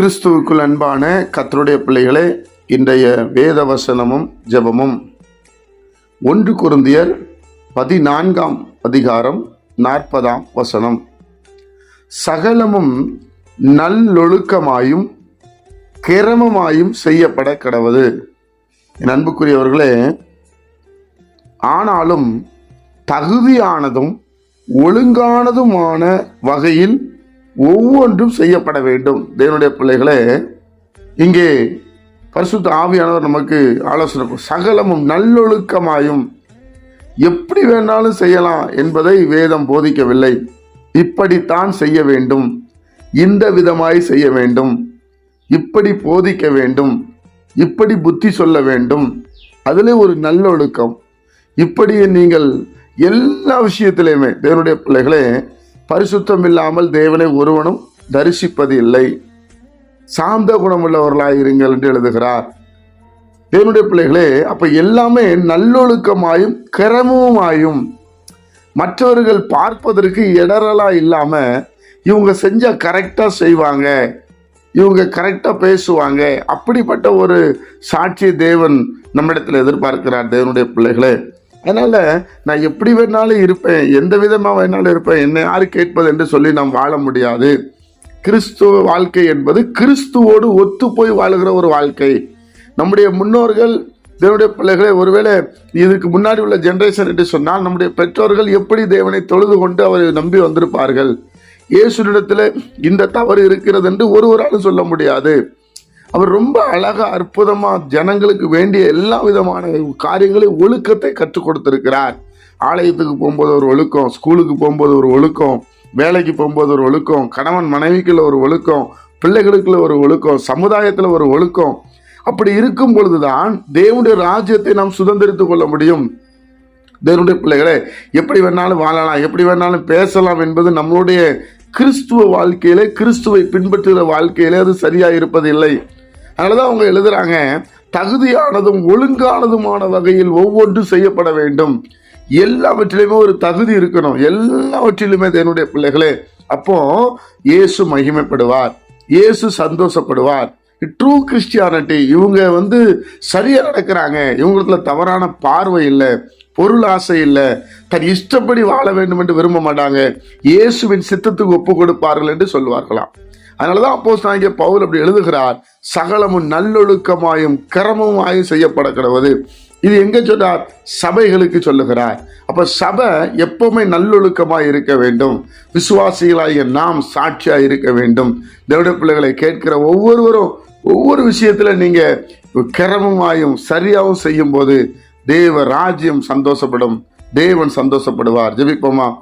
கிறிஸ்துவுக்குள் அன்பான கத்தருடைய பிள்ளைகளே இன்றைய வேத வசனமும் ஜெபமும். ஒன்று குருந்தியர் பதினான்காம் அதிகாரம் நாற்பதாம் வசனம். சகலமும் நல்லொழுக்கமாயும் கிரமமாயும் செய்யப்பட கடவுது. என் அன்புக்குரியவர்களே ஆனாலும் தகுதியானதும் ஒழுங்கானதுமான வகையில் ஒவ்வொன்றும் செய்யப்பட வேண்டும். தேவனுடைய பிள்ளைகளே இங்கே பரிசுத்த ஆவியானவர் நமக்கு ஆலோசனை சகலமும் நல்லொழுக்கமாயும் எப்படி வேணாலும் செய்யலாம் என்பதை வேதம் போதிக்கவில்லை. இப்படித்தான் செய்ய வேண்டும். இந்த விதமாய் செய்ய வேண்டும். இப்படி போதிக்க வேண்டும். இப்படி புத்தி சொல்ல வேண்டும். அதிலே ஒரு நல்லொழுக்கம். இப்படி நீங்கள் எல்லா விஷயத்திலையுமே தேவனுடைய பிள்ளைகளே பரிசுத்தம் இல்லாமல் தேவனை ஒருவனும் தரிசிப்பது இல்லை சாந்த குணமுள்ளவர்களாக இருங்கள் என்று எழுதுகிறார். தேவனுடைய பிள்ளைகளே அப்ப எல்லாமே நல்லொழுக்கமாயும் கிரமமாயும் மற்றவர்கள் பார்ப்பதற்கு இடரலா இல்லாம இவங்க செஞ்சா கரெக்டா செய்வாங்க. இவங்க கரெக்டா பேசுவாங்க. அப்படிப்பட்ட ஒரு சாட்சி தேவன் நம்மிடத்தில் எதிர்பார்க்கிறார் தேவனுடைய பிள்ளைகளே. அதனால் நான் எப்படி வேணாலும் இருப்பேன் எந்த விதமாக வேணாலும் இருப்பேன் என்ன யார் கேட்பது என்று சொல்லி நாம் வாழ முடியாது. கிறிஸ்துவ வாழ்க்கை என்பது கிறிஸ்துவோடு ஒத்து போய் வாழுகிற ஒரு வாழ்க்கை. நம்முடைய முன்னோர்கள் தேவனுடைய பிள்ளைகளை ஒருவேளை இதுக்கு முன்னாடி உள்ள ஜென்ரேஷன் என்று சொன்னால் நம்முடைய பெற்றோர்கள் எப்படி தேவனை தொழுது கொண்டு அவரை நம்பி வந்திருப்பார்கள்? இயேசுனிடத்தில் இந்த தவறு இருக்கிறது என்று ஒருவராலும் சொல்ல முடியாது. அவர் ரொம்ப அழகாக அற்புதமாக ஜனங்களுக்கு வேண்டிய எல்லா விதமான காரியங்களையும் ஒழுக்கத்தை கற்றுக் கொடுத்துருக்கிறார். ஆலயத்துக்கு போகும்போது ஒரு ஒழுக்கம் ஸ்கூலுக்கு போகும்போது ஒரு ஒழுக்கம் வேலைக்கு போகும்போது ஒரு ஒழுக்கம் கணவன் மனைவிக்குள்ள ஒரு ஒழுக்கம் பிள்ளைகளுக்குள்ள ஒரு ஒழுக்கம் சமுதாயத்தில் ஒரு ஒழுக்கம். அப்படி இருக்கும் பொழுதுதான் தேவனுடைய ராஜ்யத்தை நாம் சுதந்திரித்துக் கொள்ள முடியும். தேவனுடைய பிள்ளைகளே எப்படி வேணாலும் வாழலாம் எப்படி வேணாலும் பேசலாம் என்பது நம்மளுடைய கிறிஸ்துவ வாழ்க்கையிலே கிறிஸ்துவை பின்பற்றுகிற வாழ்க்கையிலே அது சரியாக இருப்பதில்லை அதனாலதான் அவங்க எழுதுறாங்க தகுதியானதும் ஒழுங்கானதுமான வகையில் ஒவ்வொன்றும் செய்யப்பட வேண்டும். எல்லாவற்றிலுமே ஒரு தகுதி இருக்கணும். எல்லாவற்றிலுமே என்னுடைய பிள்ளைகளே. அப்போ இயேசு மகிமைப்படுவார். இயேசு சந்தோஷப்படுவார். ட்ரூ கிறிஸ்டியானிட்டி இவங்க வந்து சரியா நடக்கிறாங்க. இவங்களுக்குள்ள தவறான பார்வை இல்லை பொருள் ஆசை இல்லை. தன் இஷ்டப்படி வாழ வேண்டும் என்று விரும்ப மாட்டாங்க. இயேசுவின் சித்தத்துக்கு ஒப்பு கொடுப்பார்கள் என்று சொல்வார்களாம் அதனாலதான் அப்போ இங்கே பவுல் அப்படி எழுதுகிறார் சகலமும் நல்லொழுக்கமாயும் கிரமமாயும் செய்யப்பட கிடவது இது எங்க சொன்னார்? சபைகளுக்கு சொல்லுகிறார். அப்ப சபை எப்பவுமே நல்லொழுக்கமாய் இருக்க வேண்டும். விசுவாசிகளாகிய நாம் சாட்சியா இருக்க வேண்டும். தேவட பிள்ளைகளை கேட்கிற ஒவ்வொருவரும் ஒவ்வொரு விஷயத்துல நீங்க கிரமமாயும் சரியாகவும் செய்யும் போது தேவ ராஜ்யம் சந்தோஷப்படும். தேவன் சந்தோஷப்படுவார். ஜெபிப்போமா?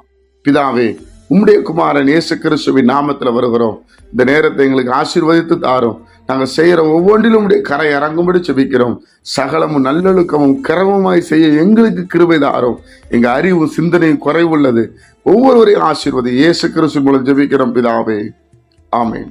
பிதாவே உம்முடைய குமாரன் இயேசு கிறிஸ்துவின் நாமத்துல வருகிறோம். இந்த நேரத்தை எங்களுக்கு ஆசீர்வதித்து தாரும். நாங்கள் செய்கிற ஒவ்வொன்றிலும் உடைய கரை இறங்கும்படி செபிக்கிறோம் சகலமும் நல்லொழுக்கமும் கிரமமாய் செய்ய எங்களுக்கு கிருபை தாரும். எங்கள் அறிவு சிந்தனையும் குறைவுள்ளது. ஒவ்வொருவரையும் ஆசீர்வதி. இயேசு கிறிஸ்து மூலம் ஜெபிக்கிறோம் பிதாவே. ஆமேன்.